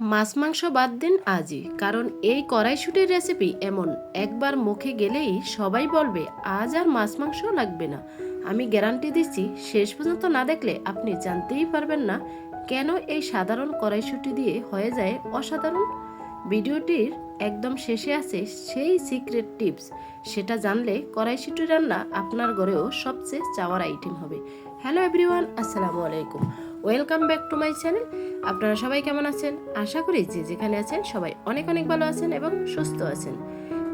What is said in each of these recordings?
মাছ মাংস বাদ দিন আজই, কারণ এই কড়াইশুটির রেসিপি এমন। একবার মুখে গেলেই সবাই বলবে, আজ আর মাছ মাংস লাগবে না। আমি গ্যারান্টি দিচ্ছি, শেষ পর্যন্ত না দেখলে আপনি জানতেই পারবেন না কেন এই সাধারণ কড়াইশুটি দিয়ে হয়ে যায় অসাধারণ। ভিডিওটির একদম শেষে আছে সেই সিক্রেট টিপস সেটা জানলে কড়াইশুটি রান্না আপনার ঘরেও সবচেয়ে চাওয়ার আইটেম হবে। হ্যালো এভরিওয়ান আসসালামু আলাইকুম। Welcome back to my channel আপনারা সবাই কেমন আছেন? আশা করি যে যেখানে আছেন সবাই অনেক অনেক ভালো আছেন এবং সুস্থ আছেন।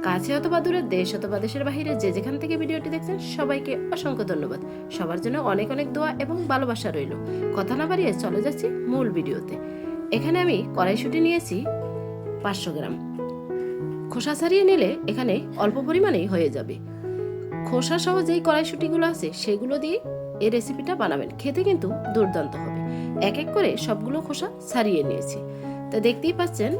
কাছে অথবা দূরে, দেশ অথবা দেশের বাহিরে যে যেখান থেকে ভিডিওটি দেখছেন, সবাইকে অসংখ্য ধন্যবাদ। সবার জন্য অনেক অনেক দোয়া এবং ভালোবাসা রইল। কথা না বাড়িয়ে চলে যাচ্ছি মূল ভিডিওতে। এখানে আমি কড়াইশুটি নিয়েছি পাঁচশো গ্রাম। খোসা ছাড়িয়ে নিলে এখানে অল্প পরিমাণেই হয়ে যাবে। খোসা সহ যেই কড়াইশুটিগুলো আছে, সেগুলো দিয়ে এই রেসিপিটা বানাবেন। খেতে কিন্তু দুর্দান্ত হবে। এক এক করে সবগুলো খোসা ছাড়িয়ে নিয়েছি। তো দেখতেই পাচ্ছেন,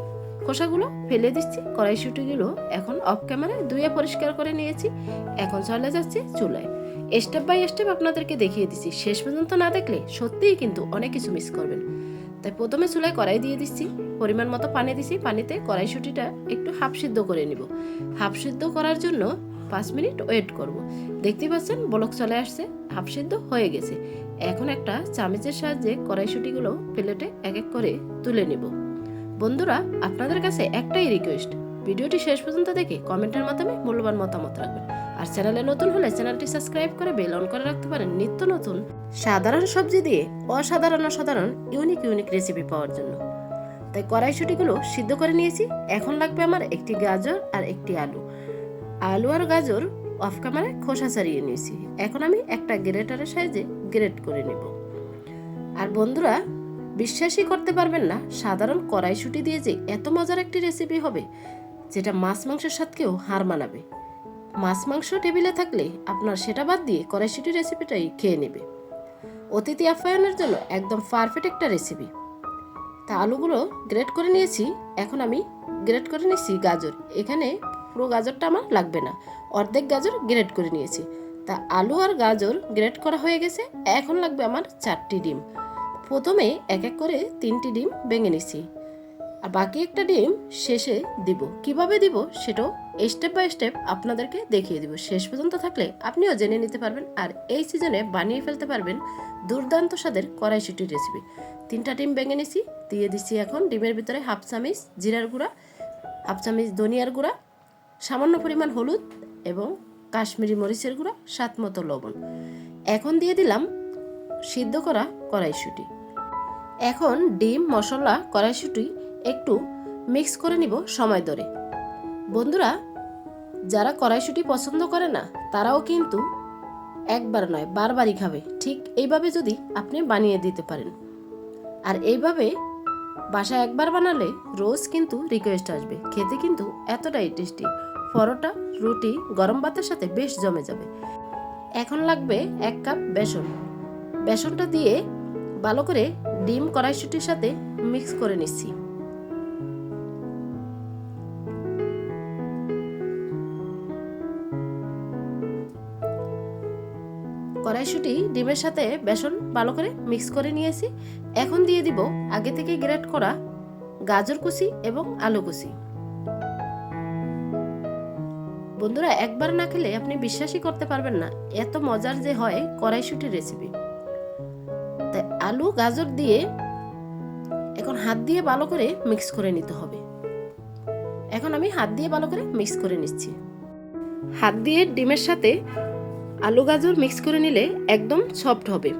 খোসাগুলো ফেলে দিচ্ছি, কড়াইশুটিগুলো এখন অফ ক্যামেরায় ধুয়ে পরিষ্কার করে নিয়েছি। এখন চলে যাচ্ছে চুলায়। স্টেপ বাই স্টেপ আপনাদেরকে দেখিয়ে দিচ্ছি। শেষ পর্যন্ত না দেখলে সত্যিই কিন্তু অনেক কিছু মিস করবেন। তাই প্রথমে চুলায় কড়াই দিয়ে দিচ্ছি। পরিমাণ মতো পানি দিছি। পানিতে কড়াইশুটিটা একটু হাফ সিদ্ধ করে নিব। হাফ সিদ্ধ করার জন্য পাঁচ মিনিট ওয়েট করব। দেখতে পাচ্ছেন বলক চলে আসছে। হাফ সিদ্ধ হয়ে গেছে। এখন একটা চামচের সাহায্যে কড়াইশুটিগুলো প্লেটে এক এক করে তুলে নিব। বন্ধুরা, আপনাদের কাছে একটাই রিকোয়েস্ট ভিডিওটি শেষ পর্যন্ত দেখে কমেন্টের মাধ্যমে মূল্যবান মতামত রাখবেন। আর চ্যানেলে নতুন হলে চ্যানেলটি সাবস্ক্রাইব করে বেল অন করে রাখতে পারেন নিত্য নতুন সাধারণ সবজি দিয়ে অসাধারণ অসাধারণ ইউনিক ইউনিক রেসিপি পাওয়ার জন্য। তাই কড়াইশুটিগুলো সিদ্ধ করে নিয়েছি। এখন লাগবে আমার একটি গাজর আর একটি আলু। আলু আর গাজর অফ ক্যামেরায় খোসা ছাড়িয়ে নিয়েছি। এখন আমি একটা গ্রেটারের সাহায্যে গ্রেট করে নেব। আর বন্ধুরা, বিশ্বাসই করতে পারবেন না, সাধারণ কড়াইশুটি দিয়ে যে এত মজার একটি রেসিপি হবে, যেটা মাছ মাংসের স্বাদকেও হার মানাবে। মাছ মাংস টেবিলে থাকলে আপনার সেটা বাদ দিয়ে কড়াইশুটি রেসিপিটাই খেয়ে নেবে। অতিথি আপ্যায়নের জন্য একদম পারফেক্ট একটা রেসিপি তা আলুগুলো গ্রেট করে নিয়েছি, এখন আমি গ্রেট করে নিয়েছি গাজর। এখানে পুরো গাজরটা আমার লাগবে না। অর্ধেক গাজর গ্রেট করে নিয়েছি। তা আলু আর গাজর গ্রেট করা হয়ে গেছে, এখন লাগবে আমার চারটি ডিম। প্রথমে এক এক করে তিনটি ডিম ভেঙে নিছি। আর বাকি একটা ডিম শেষে দিব। কীভাবে দিব সেটাও স্টেপ বাই স্টেপ আপনাদেরকে দেখিয়ে দিব। শেষ পর্যন্ত থাকলে আপনিও জেনে নিতে পারবেন আর এই সিজনে বানিয়ে ফেলতে পারবেন দুর্দান্ত স্বাদের কড়াইশুটির রেসিপি তিনটা ডিম ভেঙে নিছি, দিয়ে দিচ্ছি এখন ডিমের ভিতরে হাফ চামিচ জিরার গুঁড়া, হাফ চামিচ ধনিয়ার গুঁড়া, সামান্য পরিমাণ হলুদ এবং কাশ্মীরি মরিচের গুঁড়া স্বাদ মতো লবণ। এখন দিয়ে দিলাম সিদ্ধ করা কড়াইশুঁটি। এখন ডিম, মশলা, কড়াইশুঁটি একটু মিক্স করে নিব সময় ধরে। বন্ধুরা, যারা কড়াইশুঁটি পছন্দ করে না, তারাও কিন্তু একবার নয়, বারবারই খাবে। ঠিক এইভাবে যদি আপনি বানিয়ে দিতে পারেন। আর এইভাবে বাসায় একবার বানালে রোজ কিন্তু রিকোয়েস্ট আসবে। খেতে কিন্তু এতটাই টেস্টি পরোটা, রুটি, গরম ভাতের সাথে বেশ জমে যাবে। এখন লাগবে এক কাপ বেসন। বেসনটা দিয়ে ভালো করে ডিম কড়াইশুটির সাথে মিক্স করে নিচ্ছি। কড়াইশুটি, ডিমের সাথে বেসন ভালো করে মিক্স করে নিয়েছি। এখন দিয়ে দিব আগে থেকে গ্রেট করা গাজর কুচি এবং আলু কুচি। বন্ধুরা, একবার না খেলে আপনি বিশ্বাসই করতে পারবেন না। এত মজার যে হয় কড়াইশুটির রেসিপি তাই আলু, গাজর দিয়ে এখন হাত দিয়ে ভালো করে মিক্স করে নিতে হবে। এখন আমি হাত দিয়ে ভালো করে মিক্স করে নিচ্ছি। হাত দিয়ে ডিমের সাথে আলু, গাজর মিক্স করে নিলে একদম সফট হবে।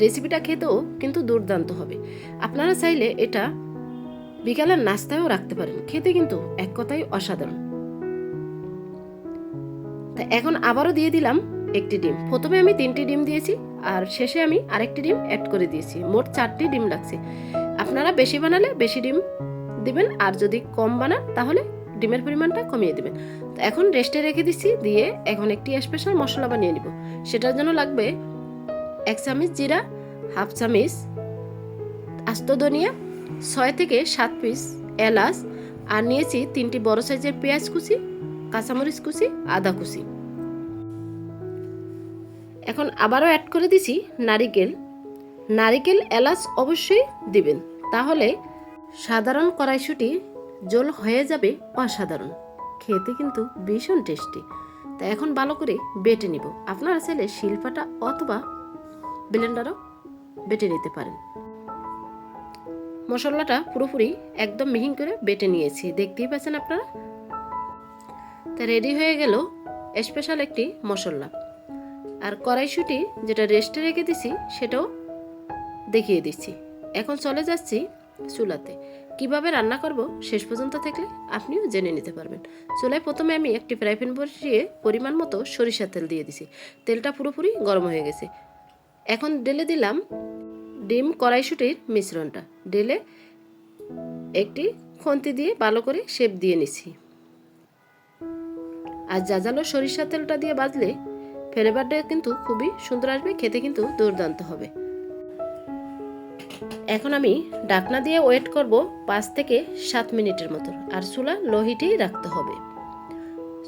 রেসিপিটা খেতেও কিন্তু দুর্দান্ত হবে। আপনারা চাইলে এটা বিকালের নাস্তায়ও রাখতে পারেন। খেতে কিন্তু এক কথাই অসাধারণ। এখন আবারও দিয়ে দিলাম একটি ডিম। প্রথমে আমি তিনটি ডিম দিয়েছি আর শেষে আমি আরেকটি ডিম অ্যাড করে দিয়েছি। মোট চারটি ডিম লাগছে। আপনারা বেশি বানালে বেশি ডিম দিবেন আর যদি কম বানান তাহলে ডিমের পরিমাণটা কমিয়ে দেবেন। তো এখন রেস্টে রেখে দিচ্ছি, দিয়ে এখন একটি স্পেশাল মশলা বানিয়ে নিব। সেটার জন্য লাগবে এক চামচ জিরা, হাফ চামচ আস্ত ধনিয়া, ছয় থেকে সাত পিস এলাচ, আর নিয়েছি তিনটি বড় সাইজের পেঁয়াজ কুচি কাঁচামরিচ কুচি, আদা কুচি। এখন আবারও অ্যাড করে দিছি নারিকেল। নারিকেল এলাচ অবশ্যই দিবেন, তাহলে সাধারণ কড়াইশুটি জল হয়ে যাবে অসাধারণ। খেতে কিন্তু ভীষণ টেস্টি। তা এখন ভালো করে বেটে নিব। আপনারা চাইলে শিল্পাটা অথবা ব্লেন্ডারও বেটে নিতে পারেন। মশলাটা পুরোপুরি একদম মিহিন করে বেটে নিয়েছি। দেখতেই পাচ্ছেন আপনারা? তা রেডি হয়ে গেল স্পেশাল একটি মশলা। আর কড়াইশুটি যেটা রেস্টে রেখে দিছি, সেটাও দেখিয়ে দিচ্ছি। এখন চলে যাচ্ছি চুলাতে। কীভাবে রান্না করব শেষ পর্যন্ত থাকলে আপনিও জেনে নিতে পারবেন। চুলায় প্রথমে আমি একটি ফ্রাই প্যান বসিয়ে পরিমাণ মতো সরিষার তেল দিয়ে দিছি। তেলটা পুরোপুরি গরম হয়ে গেছে। এখন ঢেলে দিলাম ডিম কড়াইশুটির মিশ্রণটা। ঢেলে একটি খন্তি দিয়ে ভালো করে শেপ দিয়ে নিছি আর জাজালো সরিষার তেলটা দিয়ে বাজলে ফ্লেভারটা কিন্তু খুবই সুন্দর আসবে, খেতে কিন্তু দুর্দান্ত হবে। এখন আমি ডাকনা দিয়ে ওয়েট করব পাঁচ থেকে সাত মিনিটের মতো, আর চুলা লো হিটেই রাখতে হবে।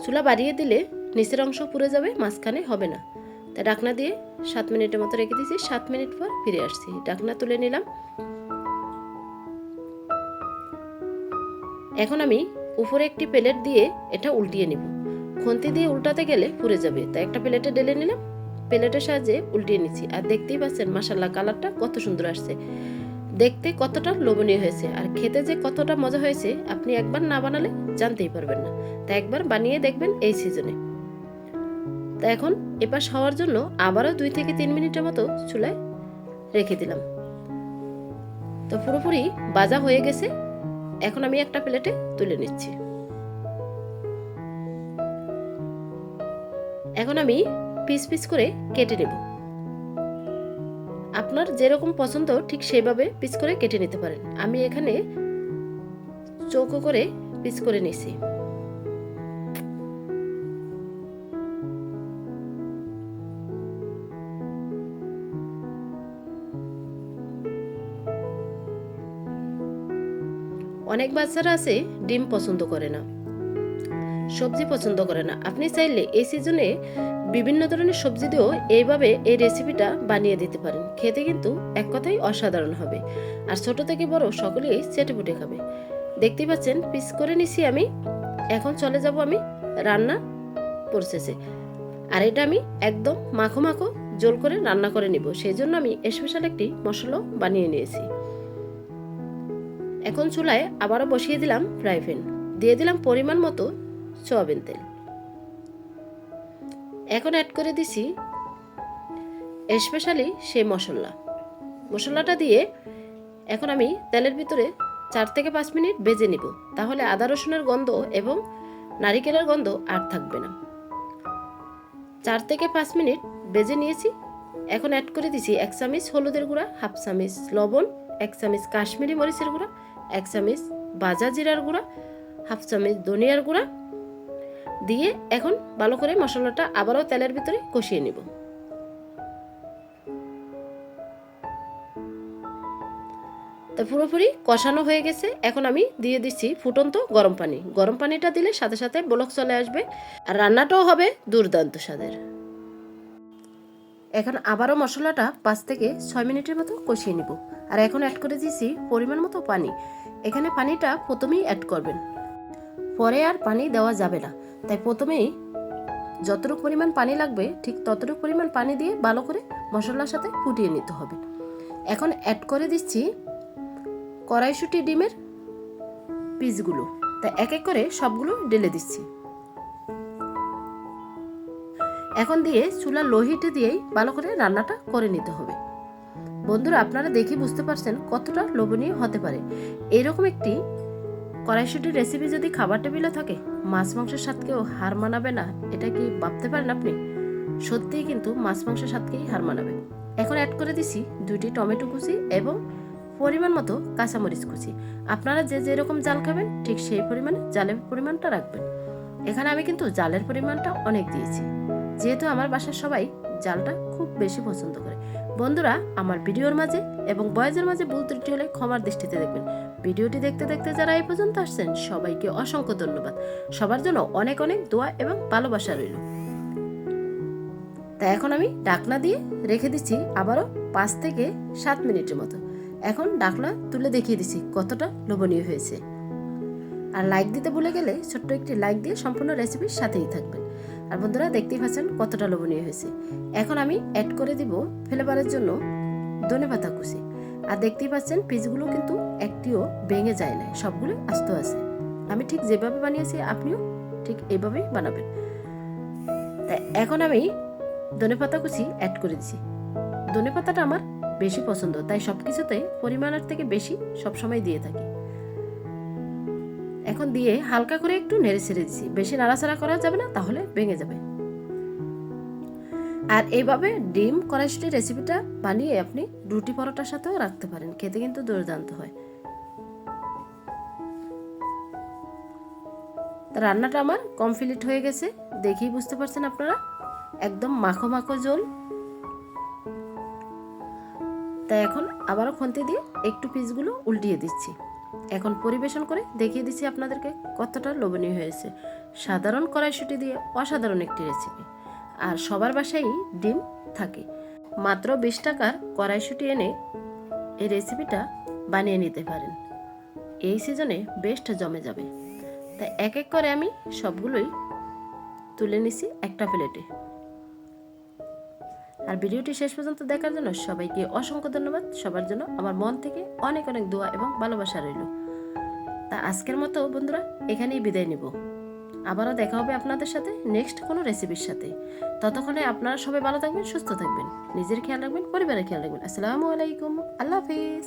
চুলা বাড়িয়ে দিলে নিচের অংশ পুড়ে যাবে, মাঝখানে হবে না। তাই ডাকনা দিয়ে সাত মিনিটের মতো রেখে দিয়েছি, সাত মিনিট পর ফিরে আসছি। ডাকনা তুলে নিলাম। এখন আমি উপরে একটি প্লেট দিয়ে এটা উল্টিয়ে নিব। খুন্তি দিয়ে উল্টাতে গেলে পুড়ে যাবে। তাই একটা প্লেটে ঢেলে নিলাম, প্লেটের সাহায্যে উল্টিয়ে নিচ্ছি। আর দেখতেই পাচ্ছেন মাসাল্লাহ কালারটা কত সুন্দর আসছে। দেখতে কতটা লোভনীয় হয়েছে। আর খেতে যে কতটা মজা হয়েছে, আপনি একবার না বানালে জানতেই পারবেন না। তাই একবার বানিয়ে দেখবেন এই সিজনে। তা এখন এপাশ হওয়ার জন্য আবারও দুই থেকে তিন মিনিটের মতো চুলায় রেখে দিলাম। তো পুরোপুরি বাজা হয়ে গেছে। এখন আমি একটা প্লেটে তুলে নিচ্ছি। এখন আমি পিস পিস করে কেটে নেব। আপনার যেরকম পছন্দ, ঠিক সেইভাবে পিস করে কেটে নিতে পারেন। আমি এখানে চৌকো করে পিস করে নিছি অনেক বাচ্চারা আছে ডিম পছন্দ করে না। সবজি পছন্দ করে না। আপনি চাইলে এই সিজনে বিভিন্ন ধরনের সবজি দিয়েও এইভাবে এই রেসিপিটা বানিয়ে দিতে পারেন। খেতে কিন্তু এক কথাই অসাধারণ হবে। আর ছোট থেকে বড় সকলেই চেটেপুটে খাবে। দেখতেই পাচ্ছেন পিস করে নিছি আমি। এখন চলে যাব আমি রান্না প্রসেসে আর এটা আমি একদম মাখো মাখো জোল করে রান্না করে নিব। সেই জন্য আমি স্পেশাল একটি মশলাও বানিয়ে নিয়েছি। এখন চুলায় আবারও বসিয়ে দিলাম ফ্রাই প্যান দিয়ে দিলাম পরিমাণ মতো সয়াবিন তেল। এখন অ্যাড করে দিছি স্পেশালি সেই মশলা। মশলাটা দিয়ে এখন আমি তেলের ভিতরে চার থেকে পাঁচ মিনিট বেজে নিব। তাহলে আদা রসুনের গন্ধ এবং নারিকেলের গন্ধ আর থাকবে না। চার থেকে পাঁচ মিনিট বেজে নিয়েছি। এখন অ্যাড করে দিছি এক চামিচ হলুদের গুঁড়া, হাফ চামিচ লবণ, এক চামিচ কাশ্মীরি মরিচের গুঁড়া, এক চামিচ বাজা জিরার গুঁড়া, হাফ চামিচ ধনিয়ার গুঁড়া দিয়ে এখন ভালো করে মশলাটা আবারও তেলের ভিতরে কষিয়ে নিব। তো পুরোপুরি কষানো হয়ে গেছে। এখন আমি দিয়ে দিচ্ছি ফুটন্ত গরম পানি। গরম পানিটা দিলে সাথে সাথে ব্লক চলে আসবে আর রান্নাটাও হবে দুর্দান্ত স্বাদের। এখন আবারও মশলাটা পাঁচ থেকে ছয় মিনিটের মতো কষিয়ে নিব। আর এখন অ্যাড করে দিয়েছি পরিমাণ মতো পানি। এখানে পানিটা প্রথমেই অ্যাড করবেন। পরে আর পানি দেওয়া যাবে না। তাই প্রথমেই যতটুকু পরিমাণ পানি লাগবে, ঠিক ততটুকু পরিমাণ পানি দিয়ে ভালো করে মশলার সাথে ফুটিয়ে নিতে হবে। এখন অ্যাড করে দিচ্ছি কড়াইশুটি ডিমের পিসগুলো। তা এক এক করে সবগুলো ঢেলে দিচ্ছি। এখন দিয়ে চুলা লোহিটে দিয়েই ভালো করে রান্নাটা করে নিতে হবে। বন্ধুরা, আপনারা দেখে বুঝতে পারছেন কতটা লোভনীয় হতে পারে। এরকম একটি কড়াইশুটির রেসিপি যদি খাবার টেবিলে থাকে, মাছ মাংসের স্বাদকেও হার মানাবে না, এটা কি ভাবতে পারেন আপনি? সত্যিই কিন্তু মাছ মাংসের স্বাদকেই হার মানাবে। এখন অ্যাড করে দিছি দুটি টমেটো কুচি এবং পরিমাণ মতো কাঁচামরিচ কুচি। আপনারা যে যেরকম জাল খাবেন, ঠিক সেই পরিমাণে জালের পরিমাণটা রাখবেন। এখানে আমি কিন্তু জালের পরিমাণটা অনেক দিয়েছি। যেহেতু আমার বাসার সবাই জালটা খুব বেশি পছন্দ করে। বন্ধুরা, আমার ভিডিওর মাঝে এবং বয়েজের মাঝে ভুল ত্রুটি হলে ক্ষমার দৃষ্টিতে দেখবেন। ভিডিওটি দেখতে দেখতে যারা এই পর্যন্ত আসছেন, সবাইকে অসংখ্য ধন্যবাদ। সবার জন্য অনেক অনেক দোয়া এবং ভালোবাসা রইল। তা এখন আমি ডাকনা দিয়ে রেখে দিচ্ছি আবারও পাঁচ থেকে সাত মিনিটের মতো। এখন ডাকনা তুলে দেখিয়ে দিছি কতটা লোভনীয় হয়েছে। আর লাইক দিতে ভুলে গেলে ছোট্ট একটি লাইক দিয়ে সম্পূর্ণ রেসিপির সাথেই থাকবেন। আর বন্ধুরা দেখতেই পাচ্ছেন কতটা লোভনীয় হয়েছে। এখন আমি অ্যাড করে দিব ফ্লেভারের জন্য ধনে পাতা কুচি। আর দেখতেই পাচ্ছেন পিসগুলো কিন্তু একটিও ভেঙে যায় না সবগুলো আস্ত আছে। আমি ঠিক যেভাবে বানিয়েছি আপনিও ঠিক এইভাবেই বানাবেন। তাই এখন আমি ধনে পাতা কুচি অ্যাড করে দিছি। ধনে পাতাটা আমার বেশি পছন্দ, তাই সব কিছুতে পরিমাণের থেকে বেশি সবসময় দিয়ে থাকি। এখন দিয়ে হালকা করে একটু নেড়ে ছেড়ে দিচ্ছি বেশি নাড়াচাড়া করা যাবে না, তাহলে ভেঙে যাবে। আর এইভাবে ডিম কড়াইশুটির রেসিপিটা বানিয়ে আপনি রুটি পরোটার সাথেও রাখতে পারেন, খেতে কিন্তু দুর্দান্ত হয়। রান্নাটা আমার কমপ্লিট হয়ে গেছে, দেখেই বুঝতে পারছেন আপনারা? একদম মাখো মাখো জল তাই এখন আবারও খুন্তি দিয়ে একটু পিসগুলো উল্টিয়ে দিচ্ছি। এখন পরিবেশন করে দেখিয়ে দিচ্ছি আপনাদেরকে কতটা লোভনীয় হয়েছে। সাধারণ কড়াইশুটি দিয়ে অসাধারণ একটি রেসিপি আর সবার বাসায় ডিম থাকে। মাত্র বিশ টাকার কড়াইশুটি এনে এই রেসিপিটা বানিয়ে নিতে পারেন। এই সিজনে বেস্ট জমে যাবে। তাই এক এক করে আমি সবগুলোই তুলে নিছি একটা প্লেটে আর ভিডিওটি শেষ পর্যন্ত দেখার জন্য সবাইকে অসংখ্য ধন্যবাদ। সবার জন্য আমার মন থেকে অনেক অনেক দোয়া এবং ভালোবাসা রইল। তা আজকের মতো বন্ধুরা, এখানেই বিদায় নিব। আবারও দেখা হবে আপনাদের সাথে নেক্সট কোনো রেসিপির সাথে। ততক্ষণে আপনারা সবাই ভালো থাকবেন, সুস্থ থাকবেন। নিজের খেয়াল রাখবেন, পরিবারের খেয়াল রাখবেন। আসসালামু আলাইকুম। আল্লাহ হাফিজ।